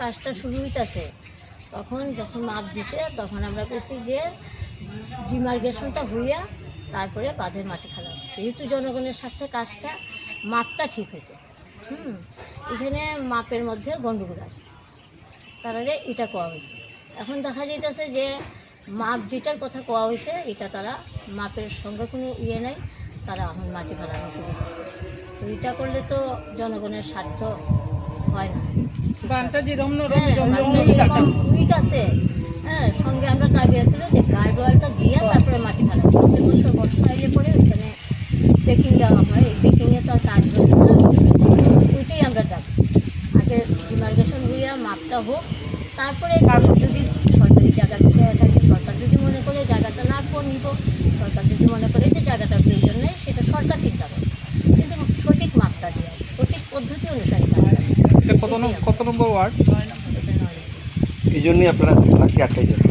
কাজটা শুরু হইতেছে, তখন যখন মাপ দিছে, তখন আমরা কইছি যে ডিমার্গেশনটা হইয়া তারপরে বাঁধের মাটি ফেলা যেহেতু জনগণের সাথে কাজটা, মাপটা ঠিক হইতো। হুম, এখানে মাপের মধ্যে গণ্ডগোল আছে। তারা এটা কোয়া হয়েছে এখন দেখা যাইতেছে যে মাপ যেটার কথা কোয়া হয়েছে এটা তারা মাপের সঙ্গে কোনো ইয়ে নাই, তারা এখন মাটি ফেলানো শুরু করছে। তো এটা করলে তো জনগণের স্বার্থ হয় না। যেরকম নরম হ্যাঁ, এরকম বাংলা কাটা উইক আছে। হ্যাঁ সঙ্গে আমরা দাবি আছিল যে গার্ড ওয়ালটা দিয়ে তারপরে মাটি ফেলা প্রত্যেক বছর বর্ষা এলে পরে ওইখানে পেকিং দেওয়া হয়। এই পেকিংয়ে তো আর কাজ হয় না। ওইটাই আমরা দাবি আগে ডিমার্গেশন হইয়া মাপটা হোক। তারপরে যদি সরকারি জায়গা থাকে সরকার যদি মনে করে জায়গাটা না নিব সরকার যদি মনে করে যে জায়গাটার প্রয়োজন নেই সেটা সরকার চিন্তা করে। কিন্তু সঠিক মাপটা দেওয়া সঠিক পদ্ধতি অনুসারে কত কত নম্বর ওয়ার্ড? এই জন্যই আপনারা আটকাইছেন।